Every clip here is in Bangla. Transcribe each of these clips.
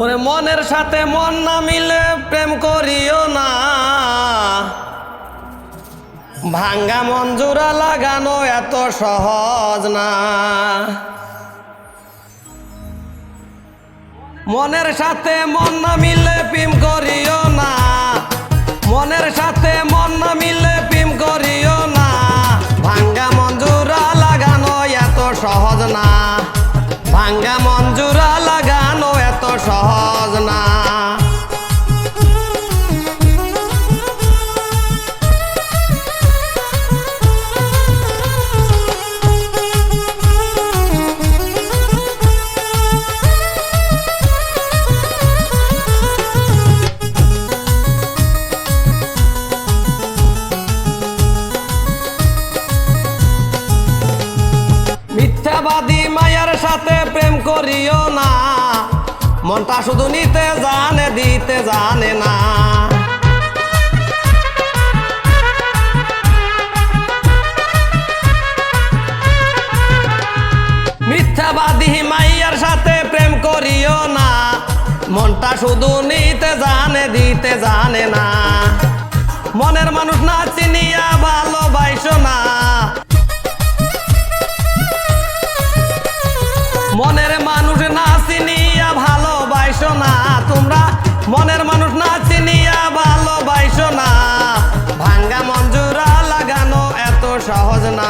ওরে মনের সাথে মন না মিলে প্রেম করিও না। ভাঙ্গা জোড়া লাগানো এত সহজ না। মনের সাথে মন না মিলে প্রেম করিও না। মনের সাথে মন না মিলে মিথ্যাবাদী মায়ের সাথে প্রেম করিও না। মনটা শুধু নিতে জানে, দিতে জানে না। মিথ্যাবাদী মাইয়ার সাথে প্রেম করিও না। মনটা শুধু নিতে জানে, দিতে জানে না। মনের মানুষ না চিনিয়া ভালোবাসো না। মনের মানুষ না চিনিয়া ভালোবাসো না। ভাঙ্গা মঞ্জুরা লাগানো এত সহজ না।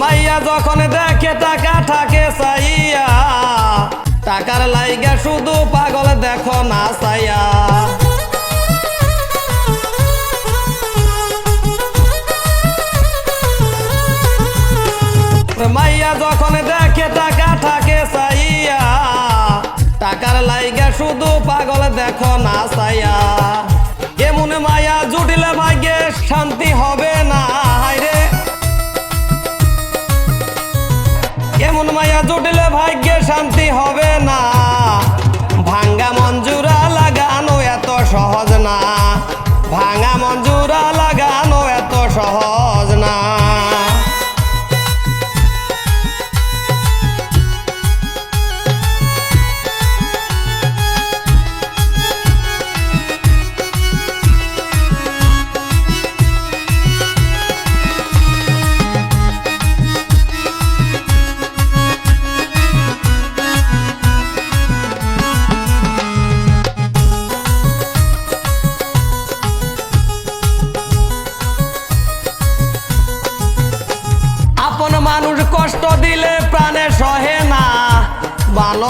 মাইয়া যখন দেখে টাকা থাকে সাইয়া, টাকার লাইগা শুধু পাগল দেখো না চাইয়া মাইয়া যখন দেখে টাকা থাকে চাইয়া টাকার লাইগা শুধু পাগল দেখো না চাইয়া শান্তি হবে না।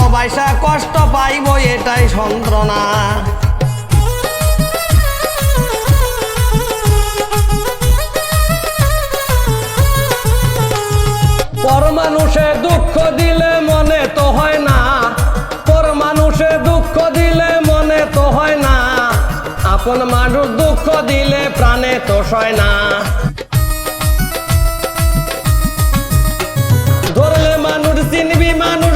ভালোবাসা কষ্ট পাইব এটাই যন্ত্রণা। দুঃখ দিলে মনে তো হয় না। পর দুঃখ দিলে মনে তো হয় না। আপন মানুষ দুঃখ দিলে প্রাণে তো সয় না। ধরলে মানুষ চিনবি মানুষ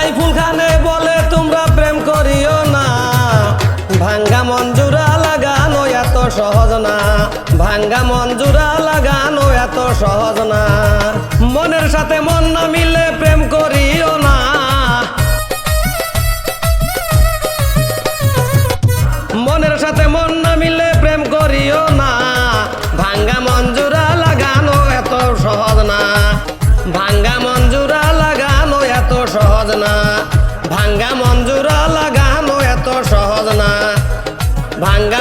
সাইফুল খানে বলে, তোমরা প্রেম করিও না। ভাঙ্গা মঞ্জুরা লাগানো এত সহজ না। ভাঙ্গা মঞ্জুরা লাগানো এত সহজ না। মনের সাথে মন না মিলে প্রেম করিও না। মনের সাথে মন না মিলে ভাঙ্গা মঞ্জুরা লাগানো এত সহজ না। ভাঙ্গা